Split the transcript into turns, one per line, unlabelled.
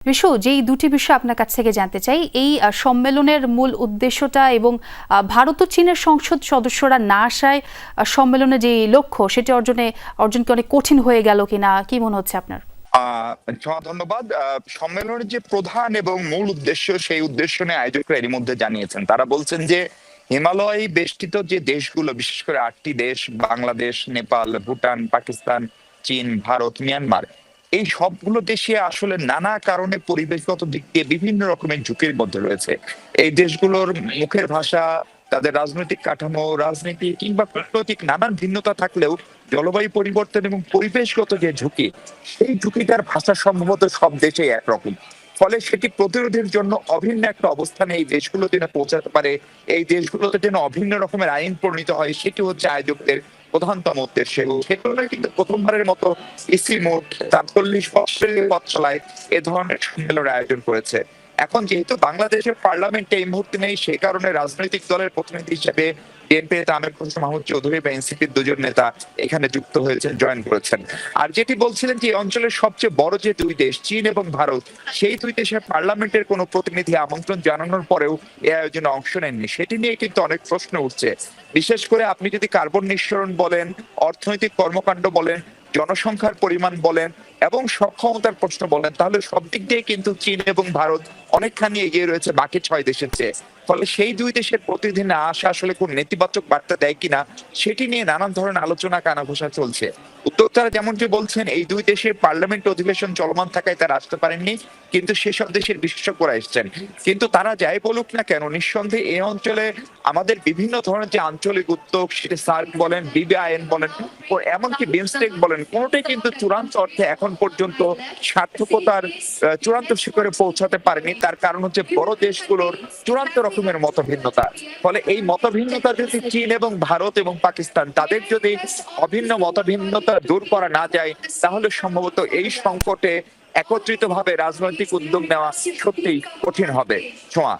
বিশু যেই দুটি বিষয় আপনার কাছ থেকে জানতে চাই এই সম্মেলনের মূল উদ্দেশ্যটা এবং ভারত ও চীনের সংসদ সদস্যরা না আসায় আহ, সম্মেলনের যে লক্ষ্য সেটি অর্জনে অর্জন কি অনেক কঠিন হয়ে গেল কিনা কি মনে হচ্ছে আপনার?
ধন্যবাদ। সম্মেলনের যে প্রধান এবং মূল উদ্দেশ্য সেই উদ্দেশ্য নিয়ে আয়োজকরা এর মধ্যে জানিয়েছেন। তারা বলছেন যে হিমালয় বেষ্টিত যে দেশগুলো বিশেষ করে আটটি দেশ বাংলাদেশ নেপাল ভুটান পাকিস্তান চীন ভারত মিয়ানমার এই সবগুলো দেশে আসলে নানা কারণে পরিবেশগত দিক দিয়ে বিভিন্ন রকমের ঝুঁকির মধ্যে রয়েছে। এই দেশগুলোর মুখের ভাষা, তাদের রাজনৈতিক কাঠামো, রাজনীতি কিংবা কূটনৈতিক নানান ভিন্নতা থাকলেও জলবায়ু পরিবর্তন এবং পরিবেশগত যে ঝুঁকি, সেই ঝুঁকিটার ভাষা সম্ভবত সব দেশেই একরকম। ফলে সেটি প্রতিরোধের জন্য অভিন্ন একটা অবস্থানে এই দেশগুলো যেন পৌঁছাতে পারে, এই দেশগুলোতে যেন অভিন্ন রকমের আইন প্রণীত হয়, সেটি হচ্ছে আয়োজকদের প্রধানতম উদ্দেশ্য এবং সেগুলো কিন্তু প্রথমবারের মতো ইসি মোট তার চল্লিশ বছরের পথ চলায় এ ধরনের সম্মেলনের আয়োজন করেছে। এখন যেহেতু বাংলাদেশের পার্লামেন্টে এই মুহূর্তে নেই, সে কারণে রাজনৈতিক দলের প্রতিনিধি হিসেবে বিএনপি নেতা আমির হোসেন মাহমুদ চৌধুরী বা এনসিপির দুজন নেতা এখানে যুক্ত হয়েছেন জয়েন করেছেন। আর যেটি বলছিলেন যে অঞ্চলের সবচেয়ে বড় যে দুই দেশ, চীন এবং ভারত, সেই দুই দেশের পার্লামেন্টের কোনো প্রতিনিধি আমন্ত্রণ জানানোর পরেও এই আয়োজনে অংশ নেননি। সেটি নিয়ে কিন্তু অনেক প্রশ্ন উঠছে। বিশেষ করে আপনি যদি কার্বন নিঃসরণ বলেন, অর্থনৈতিক কর্মকাণ্ড বলেন জনসংখ্যার পরিমাণ বলেন এবং সক্ষমতার প্রশ্ন বলেন, তাহলে সব দিক দিয়ে কিন্তু চীন এবং ভারত অনেকখানি এগিয়ে রয়েছে বাকি ছয় দেশের চেয়ে। ফলে সেই দুই দেশের প্রতিদিন আসা আসলে কোন নেতিবাচক বার্তা দেয় কিনা, সেটি নিয়ে নানান ধরনের আলোচনা কানাঘোষা চলছে। উদ্যোক্তারা যেমনটি বলছেন, এই দুই দেশের পার্লামেন্ট অধিবেশন চলমান থাকায় তারা আসতে পারেননি, কিন্তু সেসব দেশের বিশেষজ্ঞরা এসছেন। কিন্তু তারা যাই বলুক না কেন, নিঃসন্দেহে এই অঞ্চলে আমাদের বিভিন্ন ধরনের যে আঞ্চলিক উদ্যোগ, সেটা সার্ক বলেন, বিবিআইএন বলেন এমনকি বিমস্টেক বলেন, কোনোটাই কিন্তু চূড়ান্ত অর্থে এখন পর্যন্ত সার্থকতার চূড়ান্ত শিখরে পৌঁছাতে পারেনি। তার কারণ হচ্ছে বড় দেশগুলোর চূড়ান্ত রকমের মতভিন্নতা। ফলে এই মতভিন্নতা যদি চীন এবং ভারত এবং পাকিস্তান তাদের যদি অভিন্ন মতভিন্নতা দূর করা না যায়, তাহলে সম্ভবত এই সংকটে একত্রিতভাবে রাজনৈতিক উদ্যোগ নেওয়া সত্যিই কঠিন হবে। ছোঁয়া।